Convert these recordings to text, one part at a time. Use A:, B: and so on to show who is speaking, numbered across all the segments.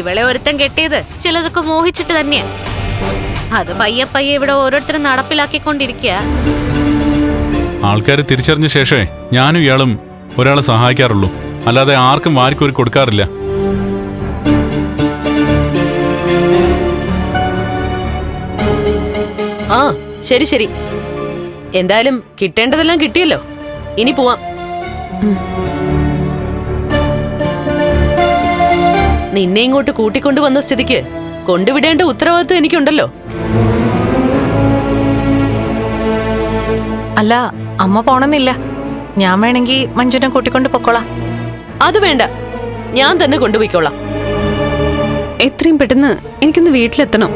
A: ഇവളെ ഒരുത്തൻ കെട്ടിയത് ചിലതൊക്കെ മോഹിച്ചിട്ട് തന്നെയാ. അത് പയ്യെ പയ്യെ ഇവിടെ ഓരോരുത്തരും നടപ്പിലാക്കിക്കൊണ്ടിരിക്കുക
B: ആൾക്കാർ തിരിച്ചറിഞ്ഞ ശേഷമേ ഞാനും ഇയാളും ഒരാളെ സഹായിക്കാറുള്ളൂ. അല്ലാതെ ആർക്കും വാരിക്കോരി കൊടുക്കാറില്ല.
C: ആ ശരി ശരി. എന്തായാലും കിട്ടേണ്ടതെല്ലാം കിട്ടിയല്ലോ. ഇനി പോവാം. നിന്നെ ഇങ്ങോട്ട് കൂട്ടിക്കൊണ്ടുവന്ന സ്ഥിതിക്ക് കൊണ്ടുവിടേണ്ട ഉത്തരവാദിത്വം എനിക്കുണ്ടല്ലോ.
D: അല്ല അമ്മ പോണെന്നില്ല ഞാൻ വേണമെങ്കിൽ മഞ്ജുനെ കൂട്ടിക്കൊണ്ട് പൊക്കോളാം.
C: അത് വേണ്ട. ഞാൻ തന്നെ കൊണ്ടുപോയിക്കോളാം.
E: എത്രയും പെട്ടെന്ന് എനിക്കൊന്ന് വീട്ടിലെത്തണം.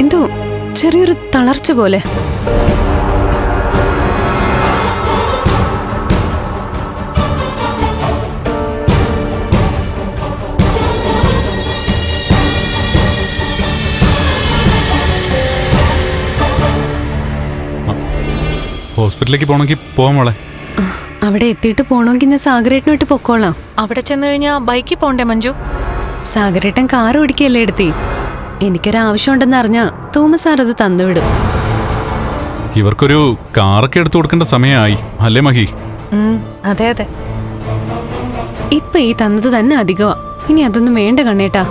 E: എന്തോ ചെറിയൊരു തളർച്ച പോലെ.
B: ഹോസ്പിറ്റലിലേക്ക് പോകണമെങ്കിൽ പോവാം മോളെ.
E: അവിടെ എത്തിയിട്ട് പോണമെങ്കിൽ ഞാൻ സാഗരേട്ടനോട്ട് പൊക്കോളാം.
D: അവിടെ ചെന്ന് കഴിഞ്ഞാൽ ബൈക്കിൽ പോണ്ടേ മഞ്ജു?
E: സാഗരേട്ടൻ കാർ ഓടിക്കല്ലേ എടുത്തി? എനിക്കൊരാവശ്യം ഉണ്ടെന്ന് അറിഞ്ഞാ തോമസ് സാർ അത് തന്നുവിടും
B: ഇവർക്കൊരു കാറൊക്കെ എടുത്തു കൊടുക്കേണ്ട സമയമായി അല്ലേ മഹി?
D: അതെ അതെ.
E: ഇപ്പൊ ഈ തന്നത് തന്നെ അധികമാ ഇനി അതൊന്നും വേണ്ട കണ്ണേട്ടാ.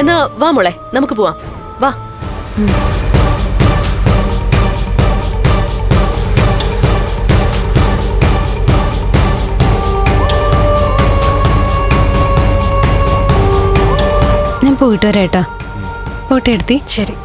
C: എന്നാ വാ മോളെ നമുക്ക് പോവാം. വാ.
E: പോയിട്ട് വരാട്ടാ പോട്ടെ എടുത്തി.
D: ശരി.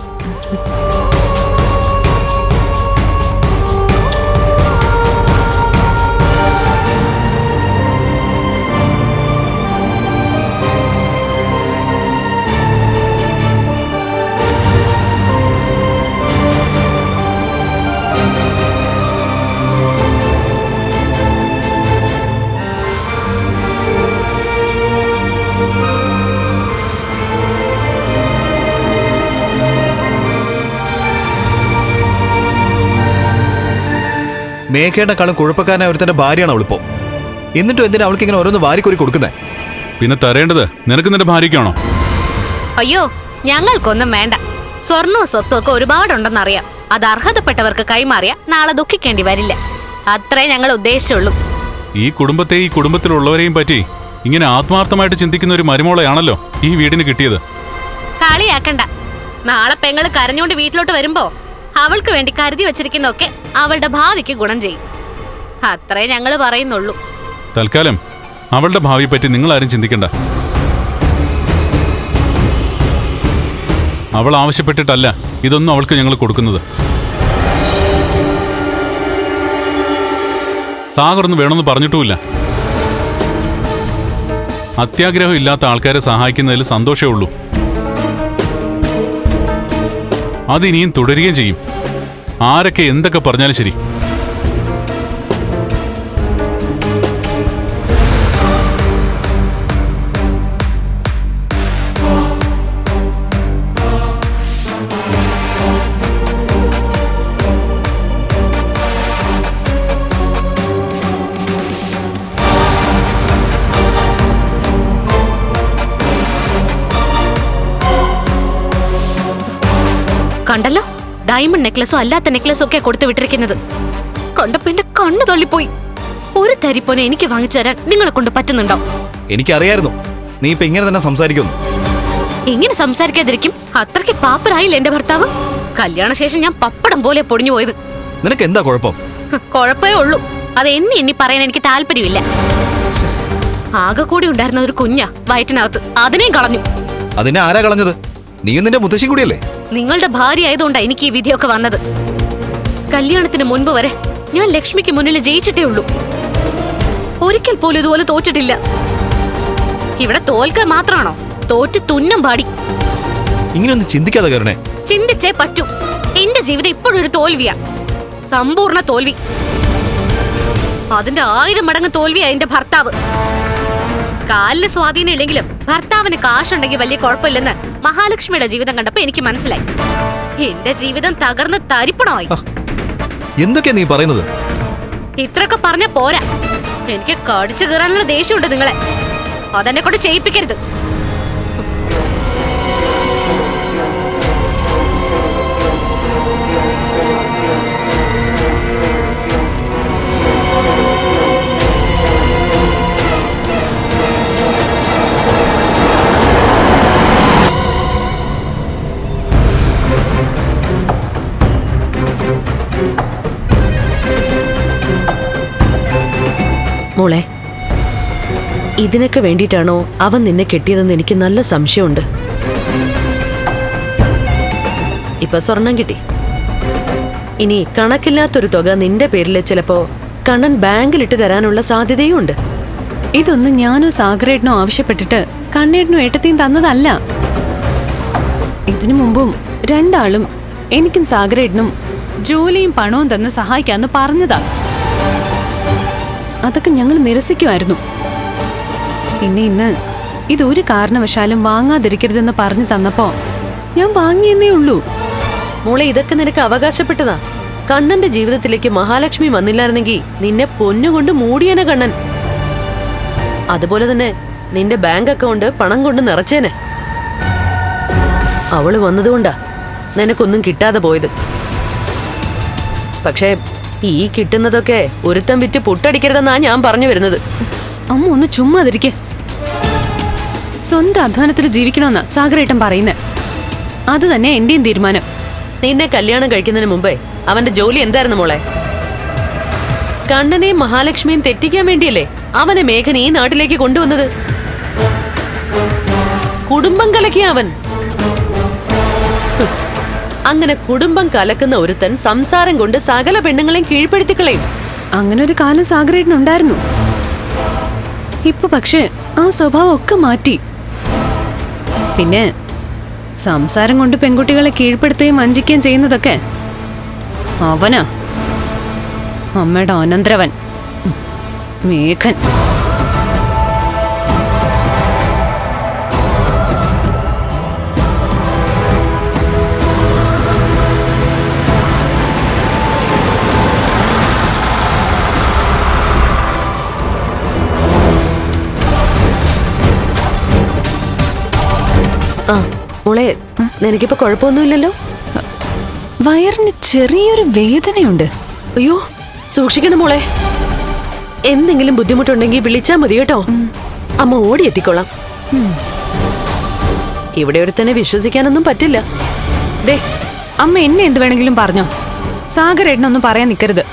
F: മേഘയുടെക്കാളും കുഴപ്പക്കാരനായ ഒരുത്തന്റെ ഭാര്യയാണ് അവളിപ്പോ. എന്നിട്ടും എന്തിനാ അവൾക്ക് ഇങ്ങനെ ഓരോന്ന് വാരിക്കോരി കൊടുക്കുന്നേ?
B: പിന്നെ തരേണ്ടത് നിനക്ക് നിന്റെ ഭാര്യയ്ക്കാണോ?
A: അയ്യോ ഞങ്ങൾക്കൊന്നും വേണ്ട. സ്വർണവും സ്വത്തും ഒക്കെ ഒരുപാടുണ്ടെന്നറിയാം. അത് അർഹതപ്പെട്ടവർക്ക് കൈമാറിയ നാളെ ദുഃഖിക്കേണ്ടി വരില്ല. അത്രേ ഞങ്ങൾ ഉദ്ദേശിച്ചുള്ളൂ.
B: ഈ കുടുംബത്തെ ഈ കുടുംബത്തിലുള്ളവരെയും പറ്റി ഇങ്ങനെ ആത്മാർത്ഥമായിട്ട് ചിന്തിക്കുന്ന ഒരു മരുമോളെയാണല്ലോ ഈ വീടിന് കിട്ടിയത്.
A: കളിയാക്കണ്ട. നാളെ പെങ്ങൾ കരഞ്ഞുകൊണ്ട് വീട്ടിലോട്ട് വരുമ്പോ അവൾക്ക് വേണ്ടി കരുതി വെച്ചിരിക്കുന്നൊക്കെ അവളുടെ ഭാവിക്ക് ഗുണം ചെയ്യും. അത്രേ ഞങ്ങൾ പറയുന്നുള്ളൂ.
B: തൽക്കാലം അവളുടെ ഭാവിയെ പറ്റി നിങ്ങൾ ആരും ചിന്തിക്കണ്ട. അവൾ ആവശ്യപ്പെട്ടിട്ടല്ല ഇതൊന്നും അവൾക്ക് ഞങ്ങൾ കൊടുക്കുന്നത്. സാഗറൊന്നും വേണമെന്ന് പറഞ്ഞിട്ടുമില്ല. അത്യാഗ്രഹം ഇല്ലാത്ത ആൾക്കാരെ സഹായിക്കുന്നതിൽ സന്തോഷമേ ഉള്ളൂ. അതിനിയും തുടരുകയും ചെയ്യും. ആരൊക്കെ എന്തൊക്കെ പറഞ്ഞാലും ശരി.
A: ഡയമണ്ട് നെക്ലസും അല്ലാത്ത നെക്ലസും ഒക്കെ കൊടുത്തു വിട്ടിരിക്കുന്നത്. കണ്ടപ്പോ എന്റെ കണ്ണു തള്ളിപ്പോയി. ഒരു തരിപ്പോനെ എനിക്ക് വാങ്ങിച്ചു തരാൻ നിങ്ങളെ കൊണ്ട് പറ്റുന്നുണ്ടോ?
F: എനിക്കറിയായിരുന്നു. നീ ഇപ്പൊ ഇങ്ങനെ തന്നെ സംസാരിക്കുന്നു.
A: എങ്ങനെ സംസാരിക്കാതിരിക്കും. അത്രയ്ക്ക് പാപ്പരായില്ല എന്റെ ഭർത്താവ്? കല്യാണശേഷം ഞാൻ പപ്പടം പോലെ പൊടിഞ്ഞു പോയത്.
F: നിനക്ക് എന്താ കുഴപ്പം
A: കുഴപ്പമേ ഉള്ളൂ. അത് എന്നെ എണ്ണി പറയാൻ എനിക്ക് താല്പര്യമില്ല. ആകെ കൂടി ഉണ്ടായിരുന്ന ഒരു കുഞ്ഞാ വയറ്റിനകത്ത്. അതിനെയും കളഞ്ഞു.
F: അതിനെ ആരാ കളഞ്ഞത്? നീയും നിന്റെ മുത്തശ്ശി കൂടിയല്ലേ?
A: നിങ്ങളുടെ ഭാര്യ ആയതുകൊണ്ടാ എനിക്ക് ഈ വിധിയൊക്കെ വന്നത്. കല്യാണത്തിന് മുൻപ് വരെ ഞാൻ ലക്ഷ്മിക്ക് മുന്നിൽ ജയിച്ചിട്ടേ ഉള്ളൂ. ഒരിക്കൽ പോലും ഇതുപോലെ തോറ്റിട്ടില്ല. ഇവിടെ തോൽക്കാൻ മാത്രമാണോ തോറ്റ് തുന്നം പാടി.
F: ഇങ്ങനെയൊന്നും ചിന്തിക്കാതെ കയറണേ
A: ചിന്തിച്ചേ പറ്റൂ. എന്റെ ജീവിതം ഇപ്പോഴും ഒരു തോൽവിയാ. സമ്പൂർണ തോൽവി. അതിന്റെ ആയിരം മടങ്ങ് തോൽവിയാ എന്റെ ഭർത്താവ്. കാലിന് സ്വാധീനം ഇല്ലെങ്കിലും ഭർത്താവിന് കാശുണ്ടെങ്കിൽ വലിയ കുഴപ്പമില്ലെന്ന് മഹാലക്ഷ്മിയുടെ ജീവിതം കണ്ടപ്പോ എനിക്ക് മനസ്സിലായി. എന്റെ ജീവിതം തകർന്ന് തരിപ്പണമായി.
F: എന്തൊക്കെയാ നീ പറയുന്നത്?
A: ഇത്രയൊക്കെ പറഞ്ഞ പോരാ. എനിക്ക് കടിച്ചു കയറാനുള്ള ദേഷ്യമുണ്ട് നിങ്ങളെ. അതെന്നെ കൊണ്ട് ചെയ്യിപ്പിക്കരുത്.
C: മോളെ ഇതിനൊക്കെ വേണ്ടിയിട്ടാണോ അവൻ നിന്നെ കെട്ടിയതെന്ന് എനിക്ക് നല്ല സംശയമുണ്ട്. ഇപ്പൊ സ്വർണം കിട്ടി. ഇനി കണക്കില്ലാത്തൊരു തുക നിന്റെ പേരിൽ ചിലപ്പോ കണ്ണൻ ബാങ്കിലിട്ട് തരാനുള്ള സാധ്യതയും ഉണ്ട്.
E: ഇതൊന്നും ഞാനോ സാഗരേട്ടനോ ആവശ്യപ്പെട്ടിട്ട് കണ്ണേട്ടനും ഏട്ടത്തെയും തന്നതല്ല. ഇതിനു മുമ്പും രണ്ടാളും എനിക്കും സാഗരേട്ടനും ജോലിയും പണവും തന്ന് സഹായിക്കാന്ന് പറഞ്ഞതാ. അതൊക്കെ ഞങ്ങൾ നിരസിക്കുമായിരുന്നു. പിന്നെ ഇന്ന് ഇതൊരു കാരണവശാലും വാങ്ങാതിരിക്കരുതെന്ന് പറഞ്ഞു തന്നപ്പോ ഞാൻ വാങ്ങിയെന്നേ ഉള്ളൂ.
C: മോളെ ഇതൊക്കെ നിനക്ക് അവകാശപ്പെട്ടതാ. കണ്ണന്റെ ജീവിതത്തിലേക്ക് മഹാലക്ഷ്മി വന്നില്ലായിരുന്നെങ്കിൽ നിന്നെ പൊന്നുകൊണ്ട് മൂടിയനെ കണ്ണൻ. അതുപോലെ തന്നെ നിന്റെ ബാങ്ക് അക്കൗണ്ട് പണം കൊണ്ട് നിറച്ചേനെ. അവൾ വന്നതുകൊണ്ടാ നിനക്കൊന്നും കിട്ടാതെ പോയത്. പക്ഷേ ഈ കിട്ടുന്നതൊക്കെ ഒരുത്തം വിറ്റ് പൊട്ടടിക്കരുതെന്നാ ഞാൻ പറഞ്ഞു വരുന്നത്.
E: അമ്മ ഒന്ന് ചുമ്മാതിരിക്കെ സ്വന്തം അധ്വാനത്തിൽ ജീവിക്കണമെന്നാ സാഗരേട്ടൻ പറയുന്നത് അത് തന്നെ എന്റെയും തീരുമാനം.
C: നിന്നെ കല്യാണം കഴിക്കുന്നതിന് മുമ്പേ അവന്റെ ജോലി എന്തായിരുന്നു മോളെ? കണ്ണനെയും മഹാലക്ഷ്മിയും തെറ്റിക്കാൻ വേണ്ടിയല്ലേ അവനെ മേഘന ഈ നാട്ടിലേക്ക് കൊണ്ടുവന്നത്? കുടുംബം കലക്കിയ അവൻ. അങ്ങനെ കുടുംബം കലക്കുന്ന ഒരുത്തൻ സംസാരം കൊണ്ട് സകല പെണ്ണുങ്ങളെയും കീഴ്പ്പെടുത്തിക്കളയും
E: അങ്ങനെ ഒരു കാലം സാഗരേട്ടനുണ്ടായിരുന്നു ഇപ്പൊ പക്ഷേ ആ സ്വഭാവം ഒക്കെ മാറ്റി. പിന്നെ സംസാരം കൊണ്ട് പെൺകുട്ടികളെ കീഴ്പ്പെടുത്തുകയും വഞ്ചിക്കുകയും ചെയ്യുന്നതൊക്കെ അവനാ. അമ്മയുടെ അനന്തരവൻ. മേഘൻ.
C: നിനക്കിപ്പോ കുഴപ്പമൊന്നുമില്ലല്ലോ?
E: വയറിന് ചെറിയൊരു വേദനയുണ്ട്.
C: അയ്യോ സൂക്ഷിക്കണം മോളെ. എന്തെങ്കിലും ബുദ്ധിമുട്ടുണ്ടെങ്കിൽ വിളിച്ചാ മതി കേട്ടോ. അമ്മ ഓടിയെത്തിക്കൊള്ളാം ഇവിടെ ഒരുത്തനെ വിശ്വസിക്കാനൊന്നും പറ്റില്ല.
E: ദേ അമ്മ എന്നെ എന്ത് വേണമെങ്കിലും പറഞ്ഞോ. സാഗരേട്ടനൊന്നും പറയാൻ നിൽക്കരുത്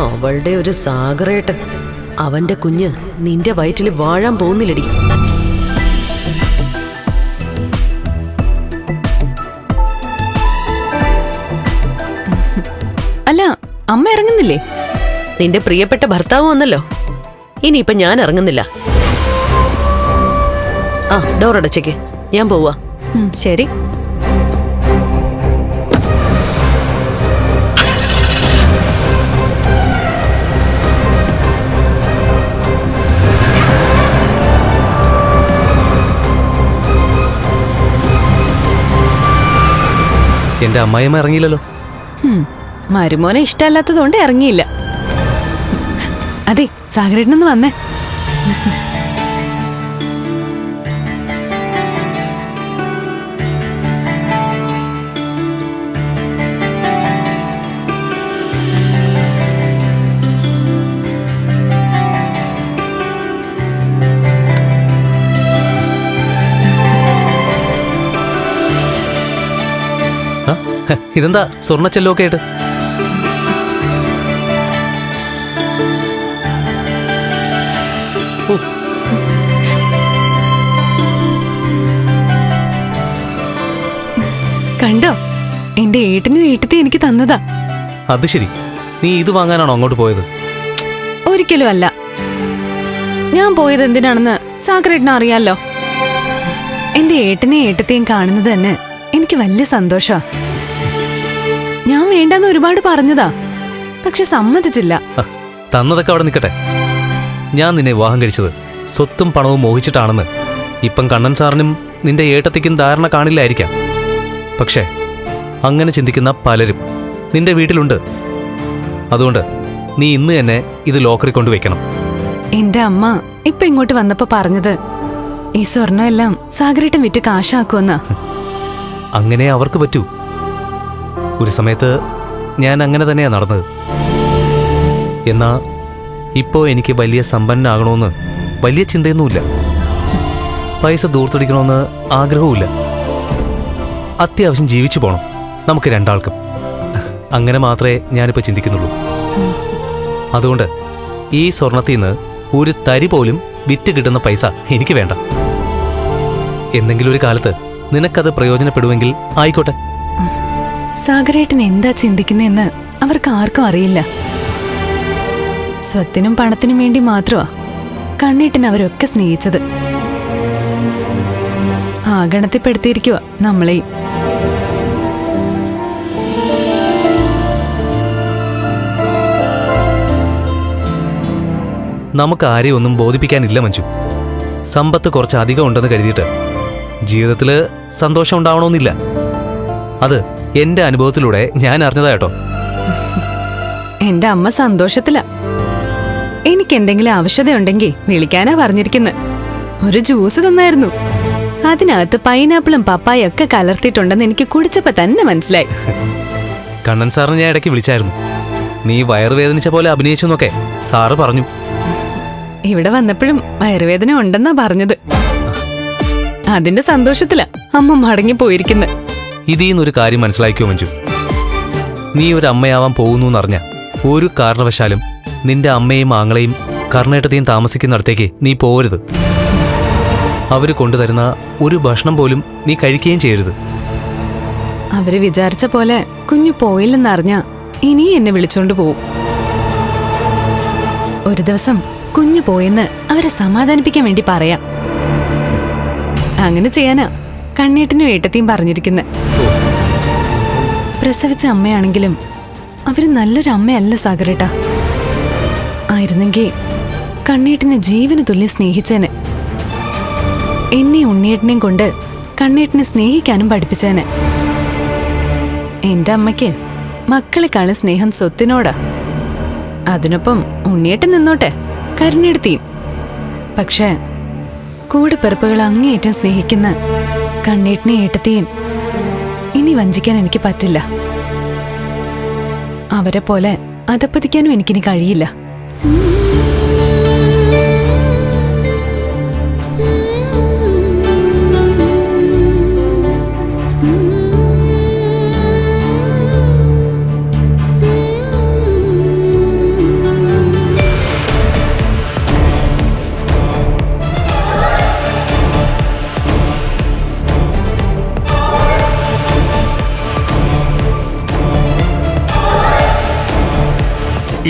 C: അവളുടെ ഒരു സാഗറേട്ടൻ. അവന്റെ കുഞ്ഞ് നിന്റെ വയറ്റിൽ വാഴാൻ പോകുന്നില്ലടി.
E: അല്ല അമ്മ ഇറങ്ങുന്നില്ലേ?
C: നിന്റെ പ്രിയപ്പെട്ട ഭർത്താവ് വന്നല്ലോ. ഇനിയിപ്പൊ ഞാൻ ഇറങ്ങുന്നില്ല. ആ ഡോർ അടച്ചേക്ക്. ഞാൻ പോവാ.
E: ശരി.
G: എന്റെ അമ്മായിമ്മ ഇറങ്ങിയില്ലല്ലോ.
E: മരുമോനെ ഇഷ്ടമല്ലാത്തതുകൊണ്ട് ഇറങ്ങിയില്ല. അതെ സാഗരേട്ടനൊന്ന് വന്നേ.
G: ഇതെന്താ സ്വർണച്ചെല്ലൊക്കെ ആയിട്ട്?
E: കണ്ടോ? എന്റെ ഏട്ടനും ഏട്ടത്തി എനിക്ക് തന്നതാ.
G: അത് ശരി. നീ ഇത് വാങ്ങാനാണോ അങ്ങോട്ട് പോയത്?
E: ഒരിക്കലും അല്ല. ഞാൻ പോയത് എന്തിനാണെന്ന് സാഗരേട്ടന് അറിയാലോ. എന്റെ ഏട്ടനെയും ഏട്ടത്തെയും കാണുന്നത് തന്നെ എനിക്ക് വലിയ സന്തോഷാ. ഞാൻ വേണ്ടെന്ന് ഒരുപാട് പറഞ്ഞതാ. പക്ഷെ സമ്മതിച്ചില്ല.
G: തന്നതൊക്കെ അവിടെ നിൽക്കട്ടെ. ഞാൻ നിന്നെ വിവാഹം കഴിച്ചത് സ്വത്തും പണവും മോഹിച്ചിട്ടാണെന്ന്. ഇപ്പം കണ്ണൻ സാറിനും നിന്റെ ഏട്ടത്തിക്കും ധാരണ കാണില്ലായിരിക്കാം. പക്ഷേ അങ്ങനെ ചിന്തിക്കുന്ന പലരും നിന്റെ വീട്ടിലുണ്ട്. അതുകൊണ്ട് നീ ഇന്ന് തന്നെ ഇത് ലോക്കറിൽ കൊണ്ടുവയ്ക്കണം.
E: എന്റെ അമ്മ ഇപ്പൊ ഇങ്ങോട്ട് വന്നപ്പോ പറഞ്ഞത് ഈ സ്വർണമെല്ലാം സാഗരേട്ടൻ വിറ്റ് കാശാക്കുമെന്നാ.
G: അങ്ങനെ അവർക്ക് പറ്റൂ. ഒരു സമയത്ത് ഞാൻ അങ്ങനെ തന്നെയാണ് നടന്നത്. എന്നാ ഇപ്പോൾ എനിക്ക് വലിയ സമ്പന്നനാകണമെന്ന് വലിയ ചിന്തയൊന്നുമില്ല. പൈസ ദൂർത്തടിക്കണമെന്ന് ആഗ്രഹവുമില്ല. അത്യാവശ്യം ജീവിച്ചു പോകണം നമുക്ക് രണ്ടാൾക്കും. അങ്ങനെ മാത്രമേ ഞാനിപ്പോൾ ചിന്തിക്കുന്നുള്ളൂ. അതുകൊണ്ട് ഈ സ്വർണത്തിൽ നിന്ന് ഒരു തരി പോലും വിറ്റ് കിട്ടുന്ന പൈസ എനിക്ക് വേണ്ട. എന്തെങ്കിലും ഒരു കാലത്ത് നിനക്കത് പ്രയോജനപ്പെടുമെങ്കിൽ ആയിക്കോട്ടെ.
E: സാഗരേട്ടൻ എന്താ ചിന്തിക്കുന്നതെന്ന് അവർക്ക് ആർക്കും അറിയില്ല. സ്വത്തിനും പണത്തിനും വേണ്ടി മാത്രമാ കണ്ണീട്ടൻ അവരൊക്കെ സ്നേഹിച്ചത്. ആ ഗണത്തിൽപ്പെടുത്തിയിരിക്കുക നമ്മളെയും.
G: നമുക്ക് ആരെയും ഒന്നും ബോധിപ്പിക്കാനില്ല മഞ്ജു. സമ്പത്ത് കുറച്ച് അധികം ഉണ്ടെന്ന് കരുതിയിട്ട് ജീവിതത്തിൽ സന്തോഷം ഉണ്ടാവണമെന്നില്ല. അത് എന്റെ അനുഭവത്തിലൂടെ ഞാൻ അറിഞ്ഞതാ കേട്ടോ.
E: എന്റെ അമ്മ സന്തോഷത്തില. എനിക്ക് എന്തെങ്കിലും ആവശ്യതയുണ്ടെങ്കിൽ വിളിക്കാനാ പറഞ്ഞിരിക്കുന്നത് ഒരു ജ്യൂസ് തന്നായിരുന്നു. അതിനകത്ത് പൈനാപ്പിളും പപ്പായും ഒക്കെ കലർത്തിയിട്ടുണ്ടെന്ന് എനിക്ക് കുടിച്ചപ്പോ തന്നെ മനസ്സിലായി.
G: കണ്ണൻ സാറിന് ഞാൻ ഇടയ്ക്ക് വിളിച്ചായിരുന്നു. നീ വയറുവേദനിച്ച പോലെ അഭിനയിച്ചു എന്നൊക്കെ സാറ് പറഞ്ഞു.
E: ഇവിടെ വന്നപ്പോഴും വയറുവേദന ഉണ്ടെന്നാ പറഞ്ഞത്. അതിന്റെ സന്തോഷത്തിലാ അമ്മ മടങ്ങി പോയിരിക്കുന്നത്
G: ഇതിൽ നിന്നൊരു കാര്യം മനസ്സിലാക്കിയോ മഞ്ജു? നീ ഒരു അമ്മയാവാൻ പോകുന്നു എന്നറിഞ്ഞ ഒരു കാരണവശാലും നിന്റെ അമ്മയും ആങ്ങളെയും കർണേട്ടത്തെയും താമസിക്കുന്നിടത്തേക്ക് നീ പോകരുത്. അവർ കൊണ്ടുതരുന്ന ഒരു ഭക്ഷണം പോലും നീ കഴിക്കുകയും ചെയ്യരുത്.
E: അവർ വിചാരിച്ച പോലെ കുഞ്ഞു പോയില്ലെന്നറിഞ്ഞ ഇനി എന്നെ വിളിച്ചോണ്ട് പോവും. ഒരു ദിവസം കുഞ്ഞു പോയെന്ന് അവരെ സമാധാനിപ്പിക്കാൻ വേണ്ടി പറയാം. അങ്ങനെ ചെയ്യാനാ. കണ്ണീട്ടിനും ഏട്ടത്തെയും പറഞ്ഞിരിക്കുന്നത് പ്രസവിച്ച അമ്മയാണെങ്കിലും അവർ നല്ലൊരു അമ്മയല്ല സാഗരേട്ട. ആയിരുന്നെങ്കിൽ കണ്ണീട്ടിനെ ജീവന് തുല്യം സ്നേഹിച്ചേനെ. എന്നെ ഉണ്ണിയേട്ടനെയും കൊണ്ട് കണ്ണേട്ടിനെ സ്നേഹിക്കാനും പഠിപ്പിച്ചേനെ. എന്റെ അമ്മയ്ക്ക് മക്കളെക്കാളും സ്നേഹം സ്വത്തിനോടാ. അതിനൊപ്പം ഉണ്ണിയേട്ടൻ നിന്നോട്ടെ കരുണെടുത്തിയും പക്ഷേ കൂടെ പിറപ്പുകൾ അങ്ങേയറ്റം സ്നേഹിക്കുന്ന കണ്ണേട്ടിനെ ഏട്ടത്തെയും. ഇനി വഞ്ചിക്കാൻ എനിക്ക് പറ്റില്ല. അവരെ പോലെ അതപ്പതിക്കാനും എനിക്കിനി കഴിയില്ല.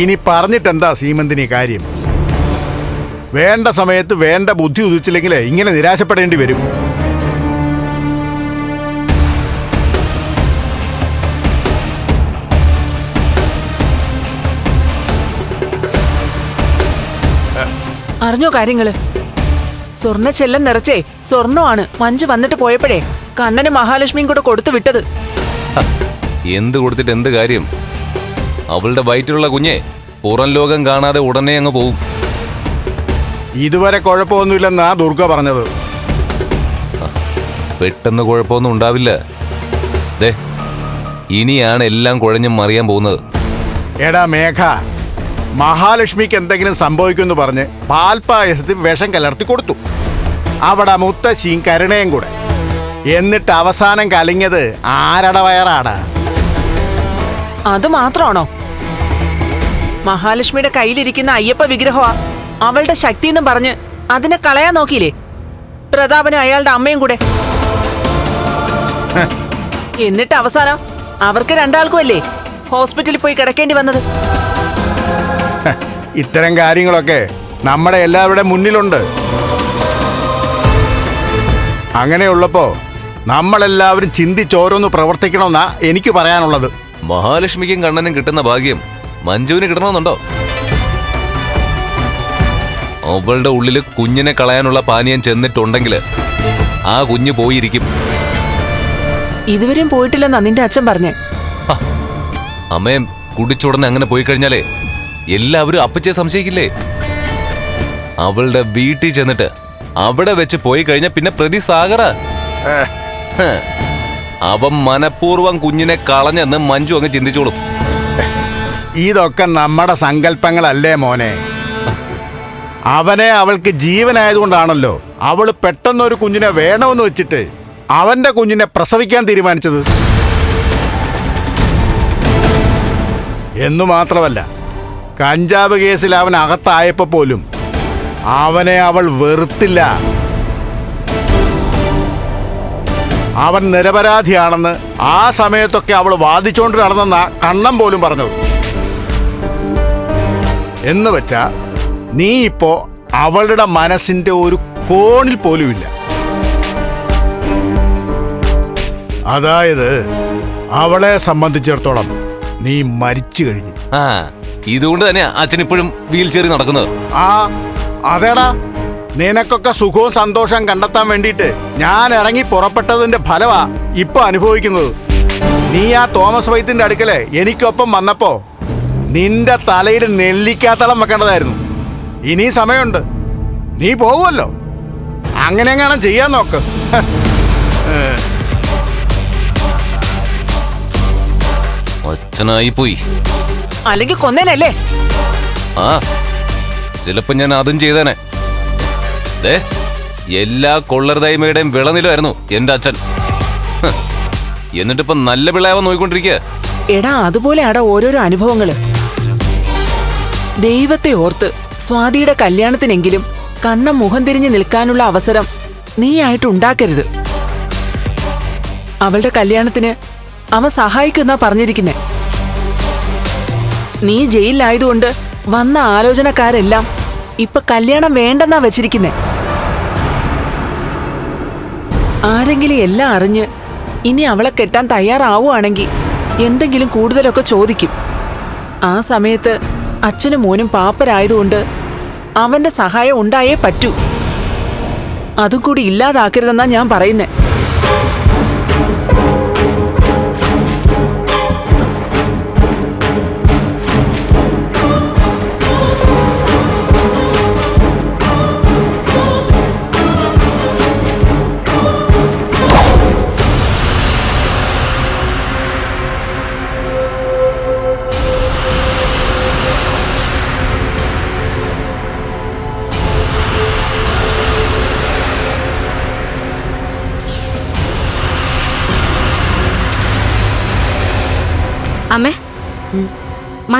H: ഇനി പറഞ്ഞിട്ടെന്താ സീമന്തിനി കാര്യം? വേണ്ട സമയത്ത് വേണ്ട ബുദ്ധി ഉദിച്ചില്ലെങ്കിൽ ഇങ്ങനെ നിരാശപ്പെടേണ്ടി വരും.
I: അറിഞ്ഞോ കാര്യങ്ങൾ? സ്വർണ ചെല്ലം നിറച്ചേ സ്വർണമാണ് മഞ്ജു വന്നിട്ട് പോയപ്പോഴേ കണ്ണന് മഹാലക്ഷ്മിയും കൂടെ കൊടുത്തു വിട്ടത്.
J: എന്ത് കൊടുത്തിട്ട് എന്ത് കാര്യം? അവളുടെ വയറ്റിലുള്ള കുഞ്ഞെ പുറം ലോകം കാണാതെ ഉടനെ അങ്ങ് പോവും.
H: ഇതുവരെ കുഴപ്പമൊന്നുമില്ലെന്നാ ദുർഗ പറഞ്ഞത്.
J: പെട്ടെന്ന് കുഴപ്പമൊന്നും ഉണ്ടാവില്ല. ദേ ഇനിയാണ് എല്ലാം കുഴഞ്ഞും മറിയാൻ പോകുന്നത്.
H: എടാ മേഘ മഹാലക്ഷ്മിക്ക് എന്തെങ്കിലും സംഭവിക്കുമെന്ന് പറഞ്ഞ് പാൽപ്പായസത്തിൽ വിഷം കലർത്തി കൊടുത്തു. അവിടെ മുത്തശ്ശിയും കരുണയും കൂടെ. എന്നിട്ട് അവസാനം കലിഞ്ഞത് ആരട വയറാടാ
I: അത് മാത്രമാണോ? മഹാലക്ഷ്മിയുടെ കയ്യിലിരിക്കുന്ന അയ്യപ്പ വിഗ്രഹമാ. അവളുടെ ശക്തി എന്നും പറഞ്ഞ് അതിനെ കളയാൻ നോക്കിയില്ലേ? പ്രതാപനും അയാളുടെ അമ്മയും കൂടെ. എന്നിട്ട് അവസാനം അവർക്ക് രണ്ടാൾക്കും അല്ലേ ഹോസ്പിറ്റലിൽ പോയി കിടക്കേണ്ടി വന്നത്?
H: ഇത്തരം കാര്യങ്ങളൊക്കെ നമ്മുടെ എല്ലാവരുടെ മുന്നിലുണ്ട്. അങ്ങനെയുള്ളപ്പോ നമ്മളെല്ലാവരും ചിന്തിച്ചോരോന്ന് പ്രവർത്തിക്കണമെന്നാ എനിക്ക് പറയാനുള്ളത്.
J: മഹാലക്ഷ്മിക്കും കണ്ണനും കിട്ടുന്ന ഭാഗ്യം മഞ്ജുവിന് കിട്ടണമെന്നുണ്ടോ? അവളുടെ ഉള്ളിൽ കുഞ്ഞിനെ കളയാനുള്ള പാനീയം ചെന്നിട്ടുണ്ടെങ്കിൽ ആ കുഞ്ഞ് പോയിരിക്കും.
I: ഇതുവരെയും പോയിട്ടില്ലെന്നാ നിന്റെ അച്ഛൻ പറഞ്ഞേ.
J: അമ്മേ അമ്മയും കുടിച്ചുടനെ അങ്ങനെ പോയി കഴിഞ്ഞാലേ എല്ലാവരും അപ്പച്ചെ സംശയിക്കില്ലേ? അവളുടെ വീട്ടിൽ ചെന്നിട്ട് അവിടെ വെച്ച് പോയി കഴിഞ്ഞാൽ പിന്നെ പ്രതി സാഗറ. അവൻ മനഃപൂർവം കുഞ്ഞിനെ കളഞ്ഞെന്ന് മഞ്ജു അങ്ങ് ചിന്തിച്ചോളും.
H: ഇതൊക്കെ നമ്മുടെ സങ്കല്പങ്ങളല്ലേ മോനെ? അവനെ അവൾക്ക് ജീവനായതുകൊണ്ടാണല്ലോ പെട്ടെന്ന് ഒരു കുഞ്ഞിനെ വേണമെന്ന് വെച്ചിട്ട് അവന്റെ കുഞ്ഞിനെ പ്രസവിക്കാൻ തീരുമാനിച്ചത്. എന്നു മാത്രമല്ല കഞ്ചാവ് കേസിൽ അവൻ അകത്തായപ്പോ പോലും അവനെ അവൾ വെറുത്തില്ല. അവൻ നിരപരാധിയാണെന്ന് ആ സമയത്തൊക്കെ അവൾ വാദിച്ചുകൊണ്ട് നടന്നെന്ന കണ്ണം പോലും പറഞ്ഞത്. എന്ന് വെച്ചാ നീ ഇപ്പോ അവളുടെ മനസ്സിന്റെ ഒരു കോണിൽ പോലുമില്ല അതായത് അവളെ സംബന്ധിച്ചിടത്തോളം നീ മരിച്ചു കഴിഞ്ഞു.
J: ആ ഇതുകൊണ്ട് തന്നെ അച്ഛൻ ഇപ്പോഴും വീൽ ചെയറി നടക്കുന്നത്.
H: ആ അതേടാ. നിനക്കൊക്കെ സുഖവും സന്തോഷം കണ്ടെത്താൻ വേണ്ടിയിട്ട് ഞാൻ ഇറങ്ങി പുറപ്പെട്ടതിന്റെ ഫലമാ ഇപ്പൊ അനുഭവിക്കുന്നത്. നീ ആ തോമസ് വൈത്തിന്റെ അടുക്കലെ എനിക്കൊപ്പം വന്നപ്പോ നിന്റെ തലയിൽ നെല്ലിക്കാത്തളം വെക്കേണ്ടതായിരുന്നു. ഇനി സമയമുണ്ട്. നീ പോകുമല്ലോ. അങ്ങനെ എങ്ങനെ ചെയ്യാൻ നോക്ക്.
J: അച്ഛനായി പോയി
I: അല്ലെങ്കിൽ കൊന്നേനല്ലേ
J: ആ ചിലപ്പോ ഞാൻ അതും ചെയ്തേനെ. ദേ എല്ലാ കൊള്ളരുതായ്മയുടെയും വിളനിലായിരുന്നു എന്റെ അച്ഛൻ. എന്നിട്ടിപ്പോ നല്ല പിള്ളയാവാൻ നോക്കിക്കൊണ്ടിരിക്കുക
I: എടാ അതുപോലെയാടാ ഓരോരോ അനുഭവങ്ങൾ. ദൈവത്തെ ഓർത്ത് സ്വാതിയുടെ കല്യാണത്തിനെങ്കിലും കണ്ണം മുഖം തിരിഞ്ഞു നിൽക്കാനുള്ള അവസരം നീയായിട്ട് ഉണ്ടാക്കരുത് അവളുടെ കല്യാണത്തിന് അവൻ സഹായിക്കുന്ന പറഞ്ഞിരിക്കുന്നെ. നീ ജയിലിലായതുകൊണ്ട് വന്ന ആലോചനക്കാരെല്ലാം ഇപ്പൊ കല്യാണം വേണ്ടെന്നാ വെച്ചിരിക്കുന്നെ. ആരെങ്കിലും എല്ലാം അറിഞ്ഞ് ഇനി അവളെ കെട്ടാൻ തയ്യാറാവുകയാണെങ്കിൽ എന്തെങ്കിലും കൂടുതലൊക്കെ ചോദിക്കും. ആ സമയത്ത് അച്ഛനും മോനും പാപ്പരായതുകൊണ്ട് അവന്റെ സഹായം ഉണ്ടായേ പറ്റൂ. അതും കൂടി ഇല്ലാതാക്കരുതെന്നാ ഞാൻ പറയുന്നേ.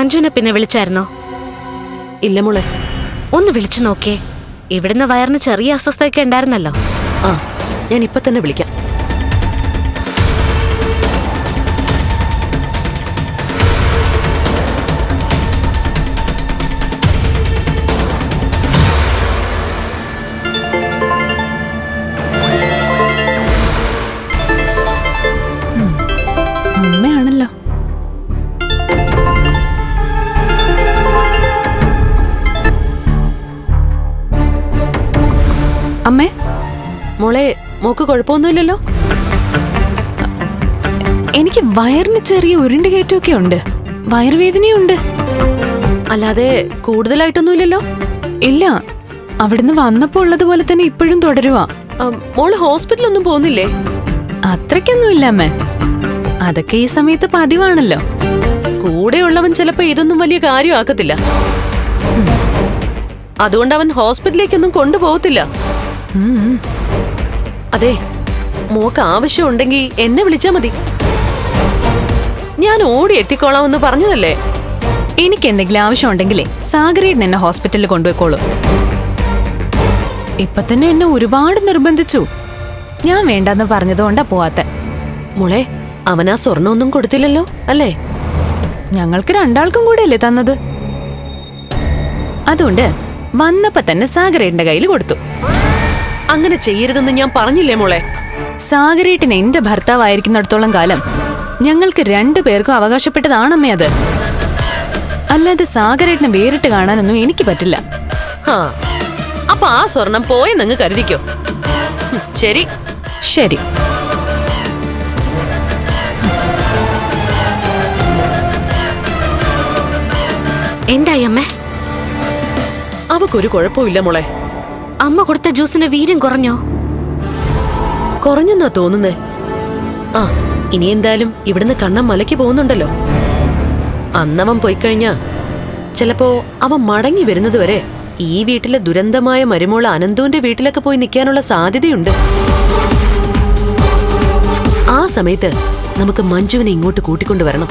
A: മഞ്ജുനെ പിന്നെ വിളിച്ചായിരുന്നോ?
C: ഇല്ല മോളെ.
A: ഒന്ന് വിളിച്ചു നോക്കേ ഇവിടുന്ന് വയറിന് ചെറിയ അസ്വസ്ഥയൊക്കെ ഉണ്ടായിരുന്നല്ലോ.
C: ആ ഞാൻ ഇപ്പൊ തന്നെ വിളിക്കാം. മോക്ക് കുഴപ്പമൊന്നുമില്ലല്ലോ.
E: എനിക്ക് വയറിന് ചെറിയ ഉരുണ്ട് കയറ്റമൊക്കെ ഉണ്ട്. വയറുവേദനയുണ്ട്
C: അല്ലാതെ കൂടുതലായിട്ടൊന്നുമില്ലല്ലോ.
E: ഇല്ല അവിടുന്ന് വന്നപ്പോ ഉള്ളതുപോലെ തന്നെ ഇപ്പോഴും തുടരുവാ.
C: മോൾ ഹോസ്പിറ്റലൊന്നും പോകുന്നില്ലേ?
E: അത്രയ്ക്കൊന്നുമില്ല അമ്മേ. അതൊക്കെ ഈ സമയത്ത് പതിവാണല്ലോ.
C: കൂടെയുള്ളവൻ ചിലപ്പോ ഇതൊന്നും വലിയ കാര്യമാക്കത്തില്ല. അതുകൊണ്ട് അവൻ ഹോസ്പിറ്റലിലേക്കൊന്നും കൊണ്ടുപോകത്തില്ല. അതെ മോക്ക് ആവശ്യമുണ്ടെങ്കിൽ എന്നെ വിളിച്ചാ മതി. ഞാൻ ഓടി എത്തിക്കോളാമെന്ന് പറഞ്ഞതല്ലേ?
E: എനിക്ക് എന്തെങ്കിലും ആവശ്യമുണ്ടെങ്കിലേ സാഗരേട്ടൻ എന്നെ ഹോസ്പിറ്റലിൽ കൊണ്ടുപോയിക്കോളൂ. ഇപ്പൊ തന്നെ എന്നെ ഒരുപാട് നിർബന്ധിച്ചു. ഞാൻ വേണ്ടെന്ന് പറഞ്ഞതുകൊണ്ടാ പോവാത്ത.
C: മോളെ അവൻ ആ സ്വർണമൊന്നും കൊടുത്തില്ലല്ലോ അല്ലേ?
E: ഞങ്ങൾക്ക് രണ്ടാൾക്കും കൂടെ അല്ലേ തന്നത്. അതുകൊണ്ട് വന്നപ്പോ തന്നെ സാഗരേട്ടന്റെ കയ്യിൽ കൊടുത്തു.
C: അങ്ങനെ ചെയ്യരുതെന്ന് ഞാൻ പറഞ്ഞില്ലേ മോളെ?
E: സാഗരേട്ടൻ എന്റെ ഭർത്താവായിരിക്കുന്നിടത്തോളം കാലം ഞങ്ങൾക്ക് രണ്ടു പേർക്കും അവകാശപ്പെട്ടതാണമ്മേ അത്. അല്ലാതെ സാഗരേട്ടനെ വേറിട്ട് കാണാനൊന്നും എനിക്ക് പറ്റില്ല.
C: ആ അപ്പൊ ആ സ്വർണം പോയെന്നങ്ങ് കരുതിക്കോ. ശരി.
E: ശരി.
A: എന്തായി അമ്മേ?
C: അവക്കൊരു കുഴപ്പമില്ല മോളെ.
A: അമ്മ കൊടുത്ത ജ്യൂസിന് വീര്യം കുറഞ്ഞോ?
C: കുറഞ്ഞെന്നാ തോന്നുന്നേ. ആ ഇനി എന്തായാലും ഇവിടുന്ന് കണ്ണം മലയ്ക്ക് പോകുന്നുണ്ടല്ലോ. അന്നവൻ പോയി കഴിഞ്ഞാ ചിലപ്പോ അവൻ മടങ്ങി വരുന്നത് വരെ ഈ വീട്ടിലെ ദുരന്തമായ മരുമോൾ അനന്തുവിന്റെ വീട്ടിലൊക്കെ പോയി നിൽക്കാനുള്ള സാധ്യതയുണ്ട്. ആ സമയത്ത് നമുക്ക് മഞ്ജുവിനെ ഇങ്ങോട്ട് കൂട്ടിക്കൊണ്ടുവരണം